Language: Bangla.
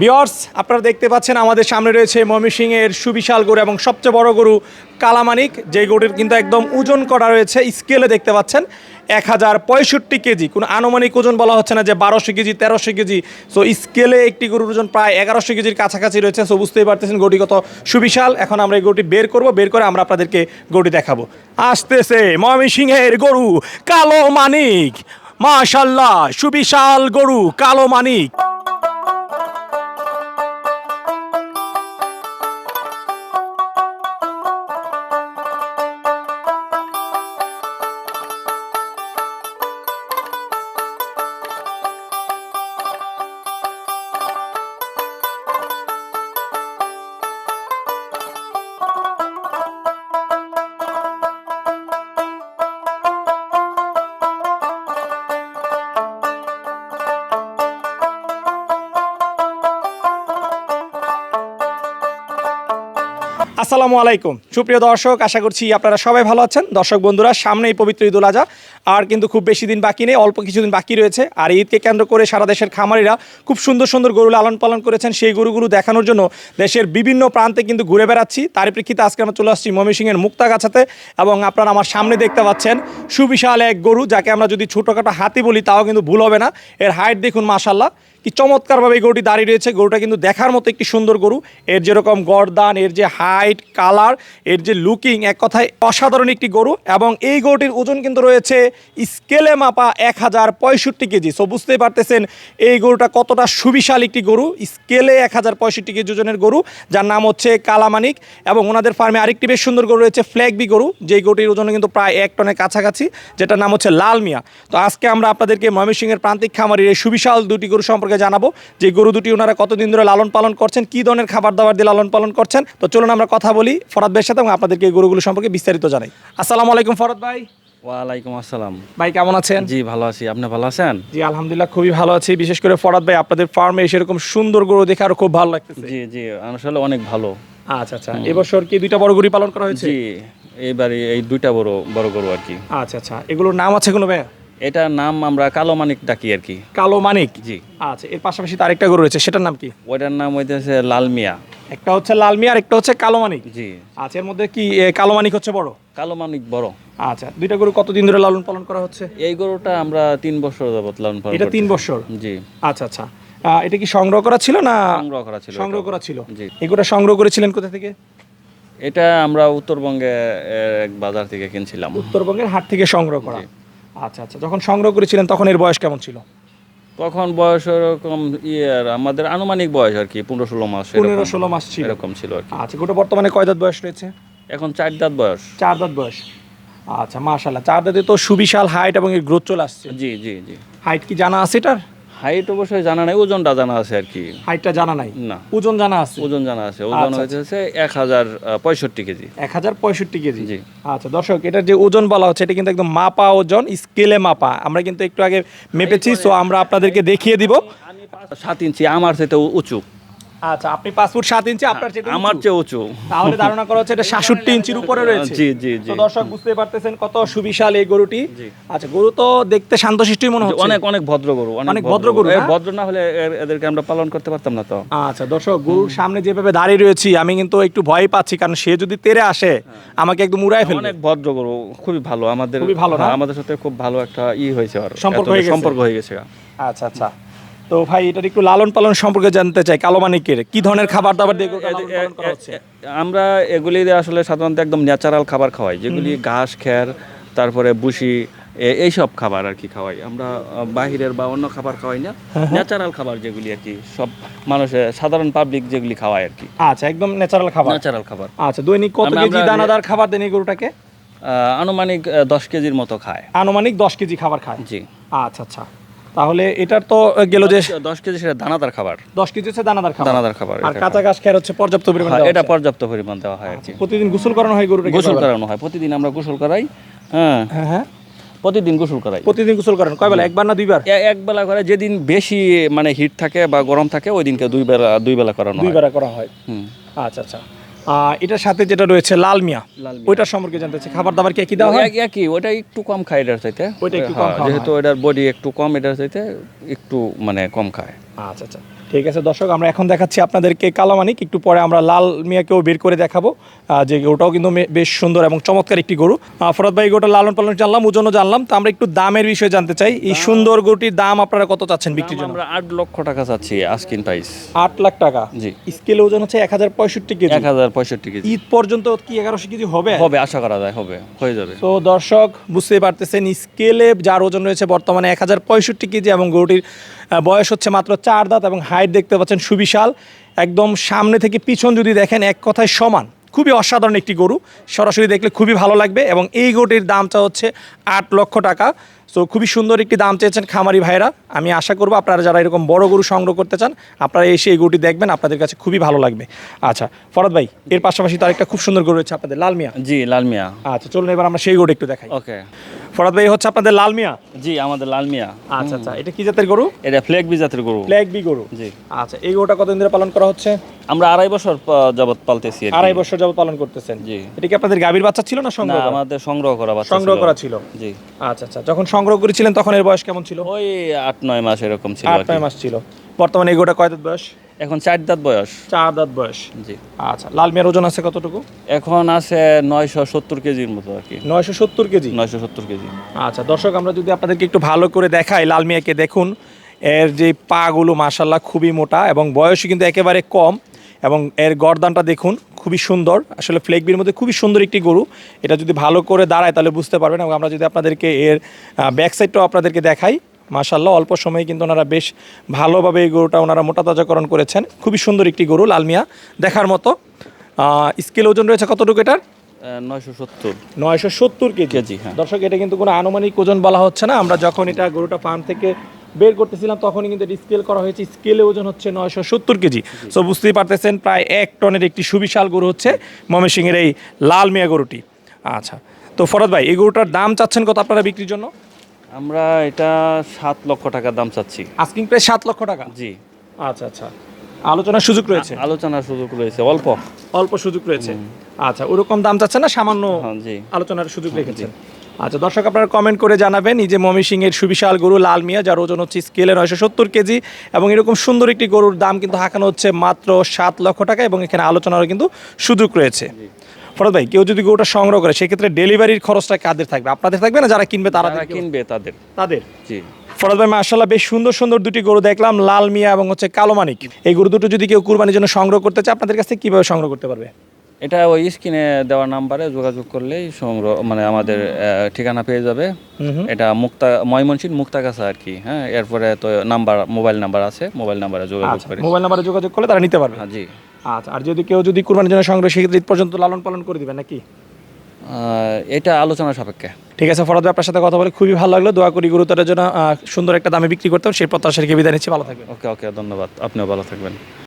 বিয়র্স আপনারা দেখতে পাচ্ছেন আমাদের সামনে রয়েছে ময়মনসিংহের সুবিশাল গরু এবং সবচেয়ে বড় গরু কালামানিক। যে গরুটির কিন্তু একদম ওজন করা রয়েছে স্কেলে দেখতে পাচ্ছেন, এক হাজার পঁয়ষট্টি কেজি। কোনো আনুমানিক ওজন বলা হচ্ছে না যে বারোশো কেজি, তেরোশো কেজি। সো স্কেলে একটি গরুর ওজন প্রায় এগারোশো কেজির কাছাকাছি রয়েছে। সো বুঝতেই পারতেছেন গরুটি কত সুবিশাল। এখন আমরা এই গরুটি বের করব, বের করে আমরা আপনাদেরকে গরুটি দেখাবো। আসতেছে ময়মনসিংহের গরু কালো মানিক মাশাল্লাহ সুবিশাল গরু কালো মানিক আসসালামু আলাইকুম। সুপ্রিয় দর্শক, আশা করছি আপনারা সবাই ভালো আছেন। দর্শক বন্ধুরা, সামনেই পবিত্র ঈদুল আজহা। আর কিন্তু খুব বেশি দিন বাকি নেই, অল্প কিছুদিন বাকি রয়েছে। আর ঈদকে কেন্দ্র করে সারা দেশের খামারিরা খুব সুন্দর সুন্দর গরু লালন পালন করেছেন। সেই গরুগুলো দেখানোর জন্য দেশের বিভিন্ন প্রান্তে কিন্তু ঘুরে বেড়াচ্ছি। তার প্রেক্ষিতে আজকে আমরা চলে আসছি ময়মনসিংহের মুক্তাগাছাতে। এবং আপনারা আমার সামনে দেখতে পাচ্ছেন সুবিশাল এক গরু, যাকে আমরা যদি ছোটোখাটো হাতি বলি, তাও কিন্তু ভুল হবে না। এর হাইট দেখুন মাশাল্লাহ কি চমৎকারভাবে এই গরুটি দাঁড়িয়ে রয়েছে। গরুটা কিন্তু দেখার মতো একটি সুন্দর গরু। এর যেরকম গরদান, এর যে হাইট, কালার, এর যে লুকিং, এক কথায় অসাধারণ একটি গরু এবং এই গরুটির ওজন কিন্তু রয়েছে স্কেলে মাপা এক হাজার পঁয়ষট্টি কেজি। সো বুঝতেই পারতেছেন এই গরুটা কতটা সুবিশাল একটি গরু, স্কেলে এক হাজার পঁয়ষট্টি কেজি ওজনের গরু, যার নাম হচ্ছে কালামানিক এবং ওনাদের ফার্মে আরেকটি বেশ সুন্দর গরু রয়েছে, ফ্ল্যাগবি গরু, যেই গরুটির ওজন কিন্তু প্রায় এক টনের কাছাকাছি, যেটার নাম হচ্ছে লাল মিয়া তো আজকে আমরা আপনাদেরকে ময়মনসিংহের প্রান্তিক খামারির এই সুবিশাল দুটি গরু সম্পর্কে জানাব যে গরু দুটি ওনারা কতদিন ধরে লালন পালন করছেন কী ধরনের খাবার দাবার দিয়ে লালন পালন করছেন। তো চলুন আমরা কথা বলি ফরাদ ভাইয়ের সাথে এবং আপনাদেরকে এই গরুগুলো সম্পর্কে বিস্তারিত জানাই। আসসালামু আলাইকুম ফরাদ ভাই। ওয়ালাইকুম আসসালাম। ভাই কেমন আছেন? জি ভালো আছি। আপনি ভালো আছেন? জি আলহামদুলিল্লাহ খুবই ভালো আছি। বিশেষ করে ফরাদ ভাই আপনাদের ফার্মে এসে এরকম সুন্দর গরু দেখে আরও খুব ভালো লাগতেছে। জি জি আসলে অনেক ভালো। আচ্ছা আচ্ছা। এবছর কি দুইটা বড় গরু পালন করা হয়েছে? জি এইবারে এই দুইটা বড় বড় গরু আর কি। আচ্ছা আচ্ছা। এগুলোর নাম আছে কোনো ভাই এটার নাম আমরা কালো মানিক ডাকি আর কি। কালো মানিক? জি। আচ্ছা এর পাশাপাশি তার আরেকটা গরু রয়েছে সেটার নাম কি? ওইটার নাম হইতেছে লাল মিয়া। একটা হচ্ছে লাল মিয়া আর একটা হচ্ছে কালো মানিক? জি। আচ্ছা এর মধ্যে কি এ, কালো মানিক হচ্ছে বড়? কালো মানিক বড়। আচ্ছা দুইটা গরু কতদিন ধরে লালন পালন করা হচ্ছে? এই গরুটা আমরা তিন বছর যাবত লালন পালন এটা তিন করতেছি। বছর? জি। আচ্ছা আচ্ছা। আহ, এটা কি সংগ্রহ করা ছিল না সংগ্রহ করা ছিল সংগ্রহ এটা। করা ছিল? জি। এগুলো সংগ্রহ করেছিলেন কোথা থেকে? এটা আমরা উত্তরবঙ্গে এর এক বাজার থেকে কিনছিলাম। উত্তরবঙ্গের হাট থেকে সংগ্রহ করা। আচ্ছা আচ্ছা। যখন সংগ্রহ করেছিলেন তখন এর বয়স কেমন ছিল? তখন বয়স ওরকম ইয়ার আমাদের আনুমানিক বয়স আর কি পনেরো ষোলো মাস পনেরো ষোলো মাস ছিল। এরকম ছিল আর কি। আচ্ছা গোটা বর্তমানে কয় দাঁত বয়স রয়েছে? এখন চার দাঁত বয়স। চার দাঁত বয়স। আচ্ছা মাশাল্লাহ চার দাঁতে তো সুবিশাল হাইট এবং এর গ্রোথ চলে আসছে। জি জি জি। হাইট কি জানা আছে এটার? হাইট অবশ্যই জানা নাই ওজনটা জানা আছে আর কি। হাইটটা জানা নাই? না। ওজন জানা আছে? ওজন জানা আছে। ওজন হয়েছে হচ্ছে এক হাজার পঁয়ষট্টি কেজি। এক হাজার পঁয়ষট্টি কেজি? জি। আচ্ছা দর্শক এটা যে ওজন বলা হচ্ছে এটা কিন্তু একদম মাপা ওজন স্কেলে মাপা। আমরা কিন্তু একটু আগে মেপেছি সো আমরা আপনাদেরকে দেখিয়ে দিব। সাত ইঞ্চি আমার সেটা উঁচু। আচ্ছা আপনি পাসপোর্ট সাত ইঞ্চি আপনার চেয়ে আমার চেয়ে উঁচু। তাহলে ধারণা করা হচ্ছে এটা সাতষট্টি ইঞ্চির উপরে রয়েছে। জি জি জি। দর্শক বুঝতে পারতেছেন কত সুবিশাল এই গরুটি। আচ্ছা গরু তো দেখতে শান্তশিষ্টই মনে হচ্ছে। অনেক অনেক ভদ্র গরু অনেক ভদ্র গরু, ভদ্র না হলে এদেরকে আমরা পালন করতে পারতাম না তো। আচ্ছা দর্শক গরুর সামনে যেভাবে দাঁড়িয়ে রয়েছি আমি কিন্তু একটু ভয় পাচ্ছি কারণ সে যদি তেরে আসে আমাকে একদম উড়াই ফেলবে। অনেক ভদ্র গরু খুবই ভালো। আমাদের খুবই ভালো না? হ্যাঁ, আমাদের সাথে খুব ভালো একটা ই হয়েছে হয়ে? সম্পর্ক হয়ে গেছে। আচ্ছা আচ্ছা। তো ভাই এটার একটু লালন পালন সম্পর্কে জানতে চাই কালো মানিকের। কি ধরনের খাবার দাবার দিয়ে আমরা এগুলি আসলে সাধারণত একদম ন্যাচারাল খাবার খাওয়াই যেগুলি ঘাস খ্যার তারপরে বুসি এইসব খাবার আর কি খাওয়াই। আমরা বাহিরের বা অন্য খাবার খাওয়াই না। হ্যাঁ, ন্যাচারাল খাবার যেগুলি আর কি সব মানুষের সাধারণ পাবলিক যেগুলি খাওয়ায় আর কি। আচ্ছা একদম ন্যাচারাল খাবার। ন্যাচারাল খাবার। আচ্ছা দৈনিক কত কেজি দানাদার খাবার দেন এই গরুটাকে? আনুমানিক দশ কেজির মতো খায়। আনুমানিক দশ কেজি খাবার খায়? জি। আচ্ছা আচ্ছা। তাহলে এটার তো গেল যে দশ কেজি সেটা দানাদার খাবার। দশ কেজি হচ্ছে দানাদার খাবার। দানাদার খাবার আর কাঁচা ঘাস খের হচ্ছে পর্যাপ্ত পরিমাণে হ্যাঁ, দেওয়া এটা পর্যাপ্ত পরিমাণ দেওয়া হয় আর কি। প্রতিদিন গোসল করানো হয় গরুটাকে গোসল করানো হয় প্রতিদিন আমরা গোসল করাই হ্যাঁ। হ্যাঁ হ্যাঁ। প্রতিদিন গোসল করাই। প্রতিদিন গোসল করেন কয় বেলা একবার না দুইবার? এক বেলা করে যেদিন বেশি মানে হিট থাকে বা গরম থাকে ওই দিনকে দুই বেলা দুই বেলা করানো হয়। দুইবার করা হয়। হুম। আচ্ছা আচ্ছা। এটার সাথে যেটা রয়েছে লাল মিয়া ওইটার সম্পর্কে জানতে চাই। খাবার দাবার কি একই দেওয়া হয়? একই ওটা একটু কম খায় এটার চাইতে। ওইটা একটু কম হ্যাঁ, যেহেতু এটার বডি একটু কম এটার চাইতে একটু মানে কম খায়। আচ্ছা আচ্ছা। ঠিক আছে দর্শক আমরা এখন দেখাচ্ছি আপনাদেরকে কালামানিক। একটু পরে আমরা লাল মিয়াকেও বের করে দেখাবো। যে ওটাও কিন্তু বেশ সুন্দর এবং চমৎকার একটি গরু। ফরাদ ভাই গোটা লালন পালন জানলাম ওজন জানলাম। তো আমরা একটু দামের বিষয়ে জানতে চাই। এই সুন্দর গরুটির দাম আপনারা কত চাচ্ছেন বিক্রির জন্য? আমরা আট লক্ষ টাকা চাচ্ছি আস্কিন প্রাইস আট লাখ টাকা। জি। স্কেল ওজন হচ্ছে এক হাজার পঁয়ষট্টি কেজি। এক হাজার পঁয়ষট্টি কেজি। ঈদ পর্যন্ত কি এগারোশো কেজি হবে? হবে আশা করা যায় হবে হয়ে যাবে। তো দর্শক বুঝতেই পারতেছেন স্কেলে যার ওজন রয়েছে বর্তমানে এক হাজার পঁয়ষট্টি কেজি এবং গরুটির বয়স হচ্ছে মাত্র চার দাঁত এবং হাইট দেখতে পাচ্ছেন সুবিশাল। একদম সামনে থেকে পিছন যদি দেখেন, এক কথায় সমান। খুবই অসাধারণ একটি গরু। সরাসরি দেখলে খুবই ভালো লাগবে এবং এই গরুটির দামটা হচ্ছে আট লক্ষ টাকা। সো খুবই সুন্দর একটি দাম চেয়েছেন খামারি ভাইরা আমি আশা করব আপনারা যারা এরকম বড় গরু সংগ্রহ করতে চান আপনারা এসে এই গরুটি দেখবেন আপনাদের কাছে খুবই ভালো লাগবে। আচ্ছা ফরাদ ভাই এর পাশাপাশি তার একটা খুব সুন্দর গরু রয়েছে আপনাদের লাল মিয়া। জি লাল মিয়া। আচ্ছা চলুন এবার আমরা সেই গরু একটু দেখাই। ওকে। ফরাদ ভাই হচ্ছে আপনাদের লাল মিয়া? জি আমাদের লাল মিয়া। আচ্ছা আচ্ছা এটা কি জাতের গরু? এটা ফ্লেগ বি জাতের গরু। ফ্ল্যাগ বি গরু। জি। আচ্ছা এই গরুটা কতদিন ধরে পালন করা হচ্ছে? আমরা আড়াই বছর যাবত পালতেছি আড়াই বছর যাবত পালন করতেছেন। জি। এটা কি আপনাদের গাভীর বাচ্চা ছিল না না সংগ্রহ আমাদের সংগ্রহ করা বাচ্চা সংগ্রহ করা ছিল। জি। আচ্ছা আচ্ছা যখন সংগ্রহ করেছিলেন তখন এর বয়স কেমন ছিল? ওই আট নয় মাস এরকম ছিল আট নয় মাস ছিল। বর্তমানে এই গরুটা কয় দাঁত বয়স? এখন চার দাঁত বয়স। চার দাঁত বয়স। জি। আচ্ছা লাল মিয়ার ওজন আছে কতটুকু? এখন আছে নয়শো সত্তর কেজির মতো আর কি। নয়শো সত্তর কেজি? নয়শো সত্তর কেজি। আচ্ছা দর্শক আমরা যদি আপনাদেরকে একটু ভালো করে দেখাই লাল মিয়াকে দেখুন এর যে পাগুলো মাসাল্লাহ খুবই মোটা এবং বয়সও কিন্তু একেবারে কম। এবং এর গরদানটা দেখুন খুবই সুন্দর। আসলে ফ্লেগবির মধ্যে খুবই সুন্দর একটি গরু। এটা যদি ভালো করে দাঁড়ায় তাহলে বুঝতে পারবেন এবং আমরা যদি আপনাদেরকে এর ব্যাকসাইডটাও আপনাদেরকে দেখাই মাশাল্লাহ অল্প সময়ে কিন্তু ওনারা বেশ ভালোভাবে এই গরুটা ওনারা মোটা তাজাকরণ করেছেন। খুবই সুন্দর একটি গরু লাল মিয়া। দেখার মতো স্কেল ওজন রয়েছে কতটুকু এটার? নয়শো সত্তর। নয়শো সত্তর কেজি। কেজি, হ্যাঁ। দর্শক এটা কিন্তু কোনো আনুমানিক ওজন বলা হচ্ছে না। আমরা যখন এটা গরুটা ফার্ম থেকে বের করতেছিলাম তখনই কিন্তু স্কেল করা হয়েছে। স্কেলে ওজন হচ্ছে নয়শো সত্তর কেজি। সো বুঝতেই পারতেছেন প্রায় এক টনের একটি সুবিশাল গরু হচ্ছে ময়মনসিংহের এই লাল মিয়া গরুটি। আচ্ছা তো ফরাদ ভাই এই গরুটার দাম চাচ্ছেন কত আপনারা বিক্রির জন্য? আমরা এটা সাত লক্ষ টাকার দাম চাচ্ছি। আস্কিং প্রায় সাত লক্ষ টাকা? জি। আচ্ছা আচ্ছা। আলোচনার সুযোগ রয়েছে? আলোচনার সুযোগ রয়েছে অল্প। অল্প সুযোগ রয়েছে। আচ্ছা ওরকম দাম চাচ্ছেন না সামান্য হ্যাঁ জি। আলোচনার সুযোগ রেখেছেন। আচ্ছা দর্শক আপনারা কমেন্ট করে জানাবেন এই যে মমি সিং এর সুবিশাল গরু লাল মিয়া যার ওজন হচ্ছে স্কেলে নয়শো সত্তর কেজি এবং এরকম সুন্দর একটি গরুর দাম কিন্তু হাঁকানো হচ্ছে মাত্র সাত লক্ষ টাকা এবং এখানে আলোচনারও কিন্তু সুযোগ রয়েছে। ফরদ ভাই কেউ যদি গরুটা সংগ্রহ করে সেক্ষেত্রে ডেলিভারির খরচটা কাদের থাকবে? আপনাদের থাকবে না যারা কিনবে তারা কিনবে তাদের? তাদের? জি। ফরদ ভাই মার্শাল্লাহ বেশ সুন্দর সুন্দর দুটি গরু দেখলাম লাল মিয়া এবং হচ্ছে কালো মানিক। এই গরু দুটো যদি কেউ কুরবানির জন্য সংগ্রহ করতে চায় আপনাদের কাছ থেকে কীভাবে সংগ্রহ করতে পারবে? এটা ওই স্ক্রিনে দেওয়া নাম্বারে যোগাযোগ করলেই সংগ্রহ মানে আমাদের ঠিকানা পেয়ে যাবে। এটা মুক্তা ময়মনসিংহ মুক্তাগাছা আর কি হ্যাঁ? এরপরে তো নাম্বার মোবাইল নাম্বার আছে মোবাইল নাম্বারে যোগাযোগ আচ্ছা করে মোবাইল নাম্বারে যোগাযোগ করলে তারা নিতে পারবে। হ্যাঁ জি। আচ্ছা আর যদি কেউ যদি কুরবানির জন্য সংগ্রহ সেক্ষেত্রে ঈদ পর্যন্ত লালন পালন করে দিবেন নাকি? এটা আলোচনা সাপেক্ষে। ঠিক আছে ফরদ ভাই আপনার সাথে কথা বলে খুবই ভালো লাগল। দোয়া করি গুরুতরের জন্য সুন্দর একটা দামে বিক্রি করতে হবে সেই প্রত্যাশা রেখে বিদায় নিচ্ছি। ভালো থাকবেন। ওকে ওকে ধন্যবাদ। আপনিও ভালো থাকবেন।